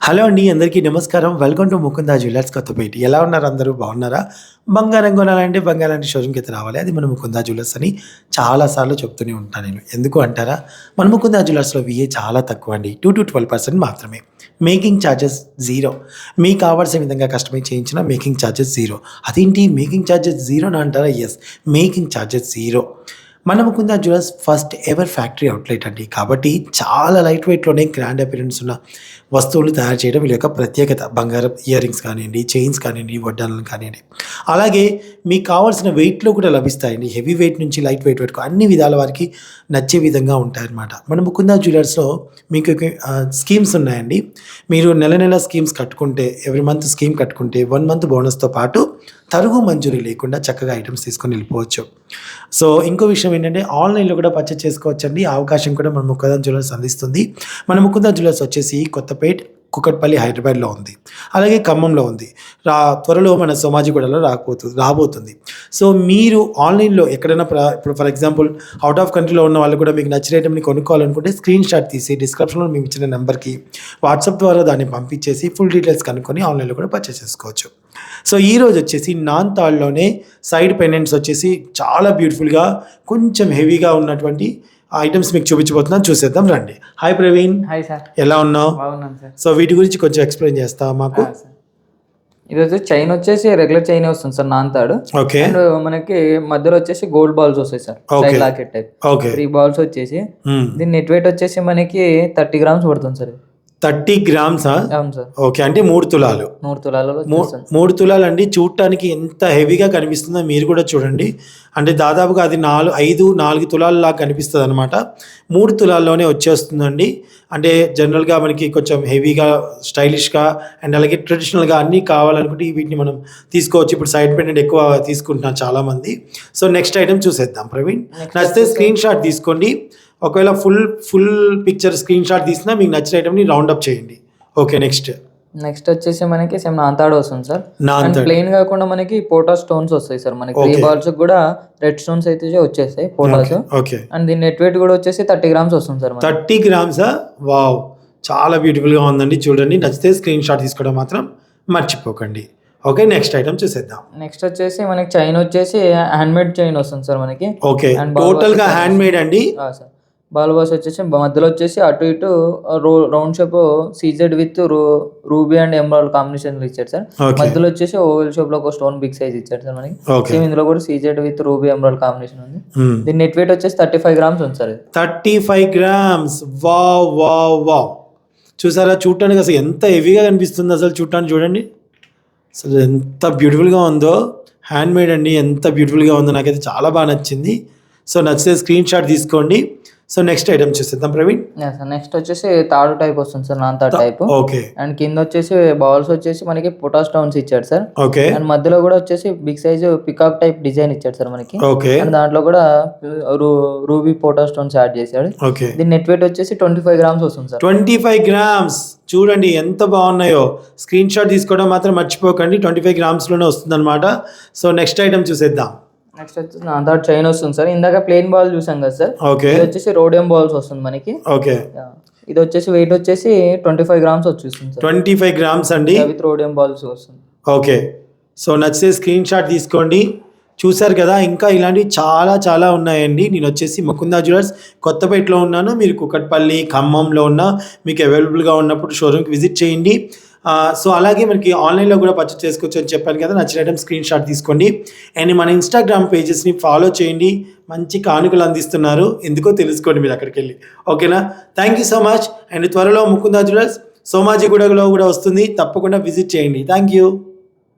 Hello అండి అందరికీ నమస్కారం. Welcome to Mukunda jewellers Kothapeta. ఎలా ఉన్నారు అందరూ? బాగున్నారా? బంగారం కొనాలంటే బంగారం షోరూమ్కి అయితే రావాలి. అది మన ముకుందా జ్యువెలర్స్ అని చాలాసార్లు చెప్తూనే ఉంటాను నేను. ఎందుకు అంటారా? మన ముకుందా జ్యువెలర్స్లో విఏ చాలా తక్కువ అండి. టూ టు ట్వెల్వ్ పర్సెంట్ మాత్రమే. Making charges zero. మీకు కావాల్సిన విధంగా కస్టమైజ్ చేయించిన మేకింగ్ ఛార్జెస్ జీరో. అదేంటి? మేకింగ్ ఛార్జెస్ జీరోనా అంటారా? Yes making charges zero. మన Mukunda jewellers first ever factory outlet అండి. కాబట్టి చాలా లైట్ వెయిట్లోనే గ్రాండ్ అపిరెన్స్ ఉన్న వస్తువులు తయారు చేయడం వీళ్ళ యొక్క ప్రత్యేకత. బంగారం ఇయర్ రింగ్స్ కానివ్వండి చైన్స్ కానివ్వండి వడ్డాలను కానివ్వండి. అలాగే మీకు కావాల్సిన వెయిట్లో కూడా లభిస్తాయండి. హెవీ వెయిట్ నుంచి లైట్ వెయిట్ వరకు అన్ని విధాల వారికి నచ్చే విధంగా ఉంటాయన్నమాట. మన ముకుందా జ్యువెలర్స్లో మీకు స్కీమ్స్ ఉన్నాయండి. మీరు నెల నెల స్కీమ్స్ కట్టుకుంటే ఎవ్రీ మంత్ స్కీమ్ కట్టుకుంటే వన్ మంత్ బోనస్తో పాటు తరుగు మంజూరీ లేకుండా చక్కగా ఐటమ్స్ తీసుకొని వెళ్ళిపోవచ్చు. సో ఇంకో విషయం ఏంటంటే ఆన్లైన్లో కూడా పర్చేస్ చేసుకోవచ్చండి. అవకాశం కూడా మన ముకుందా జ్యువెలర్స్ అందిస్తుంది. మన ముకుందా జ్యువెలర్స్ వచ్చేసి కొత్తపేట్ కుకట్పల్లి హైదరాబాద్లో ఉంది. అలాగే ఖమ్మంలో ఉంది. రా త్వరలో మన సోమాజిగూడలో రాకపోతుంది రాబోతుంది. సో మీరు ఆన్లైన్లో ఎక్కడైనా ప్ర ఇప్పుడు ఫర్ ఎగ్జాంపుల్ అవుట్ ఆఫ్ కంట్రీలో ఉన్న వాళ్ళు కూడా మీకు నచ్చిన ఐటమ్ని కొనుక్కోవాలనుకుంటే స్క్రీన్ షాట్ తీసి డిస్క్రిప్షన్లో మేము ఇచ్చిన నెంబర్కి వాట్సాప్ ద్వారా దాన్ని పంపించేసి ఫుల్ డీటెయిల్స్ కనుక్కొని ఆన్లైన్లో కూడా పర్చేస్ చేసుకోవచ్చు. సో ఈ రోజు వచ్చేసి నాన్ తాళ్ళోనే సైడ్ పెండెంట్స్ వచ్చేసి చాలా బ్యూటిఫుల్గా కొంచెం హెవీగా ఉన్నటువంటి ఐటమ్స్ మీకు చూపించబోతున్నాను. చూసేద్దాం రండి. హాయ్ ప్రవీణ్. Hi sir. ఎలా ఉన్నావు? సో వీటి గురించి కొంచెం ఎక్స్ప్లెయిన్ చేస్తావా మాకు. వచ్చి చైన్ వచ్చేసి రెగ్యులర్ చైన్ వస్తుంది సార్ నాంతాడు. ఓకే. అండ్ మనకి మధ్యలో వచ్చేసి గోల్డ్ బాల్స్ వస్తాయి sir. Side locket type. Three balls వచ్చేసి. దీని నెట్ వెయిట్ వచ్చేసి మనకి థర్టీ గ్రామ్స్ పడుతుంది సార్. థర్టీ గ్రామ్సా? ఓకే అంటే మూడు తులాలు. నూరు తులాలలో మూ- వచ్చేస్తుంది. మూడు తులాలు అండి చూడటానికి ఎంత హెవీగా కనిపిస్తుందో మీరు కూడా చూడండి. అంటే దాదాపుగా అది నాలుగు ఐదు నాలుగు తులాలలా కనిపిస్తుంది అనమాట మూడు తులాల్లోనే వచ్చేస్తుందండి. అంటే జనరల్గా మనకి కొంచెం హెవీగా స్టైలిష్గా అండ్ అలాగే ట్రెడిషనల్గా అన్నీ కావాలనుకుంటే వీటిని మనం తీసుకోవచ్చు. ఇప్పుడు సైడ్ పెండెంట్ ఎక్కువ తీసుకుంటున్నాం చాలామంది. సో నెక్స్ట్ ఐటమ్ చూసేద్దాం ప్రవీణ్. నచ్చితే స్క్రీన్ షాట్ తీసుకోండి. ఒకవేళ full full picture screen shot తీసినా మీకు నచ్చిన ఐటమ్ని రౌండ్ అప్ చేయండి. ఓకే నెక్స్ట్ నెక్స్ట్ వచ్చేసి మనకి సేమ్ నాంతాడు వస్తుంది సార్. అండ్ ప్లెయిన్ కాకుండా మనకి పోటా స్టోన్స్ వస్తాయి సార్. మనకి త్రీ. బాల్స్ కూడా రెడ్ స్టోన్స్ అయితే వచ్చేస్తాయి పోటాస్ ఓకే అండ్ దీని నెట్ వెయిట్ కూడా వచ్చేసి థర్టీ గ్రామ్స్ వస్తుంది సార్. థర్టీ గ్రామ్సా వావ్ చాలా బ్యూటిఫుల్గా ఉందండి. చూడండి నచ్చితే స్క్రీన్ షాట్ తీసుకోవడం మాత్రం మర్చిపోకండి. ఓకే నెక్స్ట్ ఐటమ్ చూసేద్దాం. నెక్స్ట్ వచ్చేసి మనకి చైన్ వచ్చేసి హ్యాండ్ మేడ్ చైన్ వస్తుంది సార్ మనకి. ఓకే టోటల్గా was- హ్యాండ్ మేడ్ అండి. సార్ బాల్ బాస్ వచ్చేసి మధ్యలో వచ్చేసి అటు ఇటు row round shape CZ with ruby and emerald combination ఇచ్చారు సార్. మధ్యలో వచ్చేసి ఓవెల్ షేప్లో ఒక స్టోన్ బిగ్ సైజ్ ఇచ్చారు సార్ మనకి. సేమ్ ఇందులో కూడా CZ with ruby emerald combination ఉంది. దీని నెట్ వెయిట్ వచ్చేసి థర్టీ ఫైవ్ గ్రామ్స్ ఉంది sir thirty five grams. Wow wow wow. చూసారా చూడటానికి అసలు ఎంత హెవీగా కనిపిస్తుంది అసలు చూడటానికి చూడండి. అసలు ఎంత బ్యూటిఫుల్గా ఉందో. హ్యాండ్ మేడ్ అండి ఎంత బ్యూటిఫుల్గా ఉందో నాకైతే చాలా బాగా నచ్చింది. సో నచ్చితే స్క్రీన్ షాట్ తీసుకోండి. సో నెక్స్ట్ ఐటమ్ చూసేద్దాం ప్రవీణ్. సార్ నెక్స్ట్ వచ్చేసి తాడు టైప్ వస్తుంది సార్ నాన్ తాడు టైప్ ఓకే అండ్ కింద వచ్చేసి బాల్స్ వచ్చేసి మనకి పొటా స్టోన్స్ ఇచ్చాడు సార్ ఓకే అండ్ మధ్యలో కూడా వచ్చేసి big size peacock type design ఇచ్చాడు సార్ మనకి. ఓకే అండ్ దాంట్లో కూడా రూబీ పోటా స్టోన్స్ యాడ్ చేశాడు. ఓకే దీని నెట్ వెయిట్ వచ్చేసి ట్వంటీ ఫైవ్ గ్రామ్స్ వస్తుంది సార్ ట్వంటీ ఫైవ్ గ్రామ్స్ చూడండి ఎంత బాగున్నాయో. స్క్రీన్ షాట్ తీసుకోవడం మాత్రం మర్చిపోకండి. ట్వంటీ ఫైవ్ గ్రామ్స్లోనే వస్తుంది అనమాట సో నెక్స్ట్ ఐటమ్ చూసేద్దాం. నెక్స్ట్ వచ్చేసి నా థర్డ్ చైన్ వస్తుంది సార్. ఇందాక ప్లేన్ బాల్ చూసాం కదా సార్. ఓకే. ఇది వచ్చేసి రోడియం బాల్స్ వస్తుంది మనకి. ఓకే. ఇది వచ్చేసి వెయిట్ వచ్చేసి ట్వంటీ ఫైవ్ గ్రామ్స్ వచ్చేస్తుంది సార్. ట్వంటీ ఫైవ్ గ్రామ్స్ అండి విత్ రోడియం బాల్స్ వస్తుంది. ఓకే. సో నచ్చితే స్క్రీన్ షాట్ తీసుకోండి. చూశారు కదా ఇంకా ఇలాంటివి చాలా చాలా ఉన్నాయండి. నేను వచ్చేసి ముకుందా జ్యువెలర్స్ కొత్తపేటలో ఉన్నాను. మీరు కుకట్పల్లి ఖమ్మంలో ఉన్న మీకు అవైలబుల్గా ఉన్నప్పుడు షోరూమ్కి విజిట్ చేయండి. సో అలాగే మనకి ఆన్లైన్లో కూడా పర్చేస్ చేసుకోవచ్చు అని చెప్పాను కదా నచ్చిన ఐటమ్ స్క్రీన్ షాట్ తీసుకోండి. అండ్ మన ఇన్స్టాగ్రామ్ పేజెస్ని ఫాలో చేయండి. మంచి కానుకలు అందిస్తున్నారు. ఎందుకో తెలుసుకోండి మీరు అక్కడికి వెళ్ళి. ఓకేనా thank you so much and త్వరలో ముకుందా జ్యువెలర్స్ సోమాజిగూడలో కూడా వస్తుంది. తప్పకుండా విజిట్ చేయండి. Thank you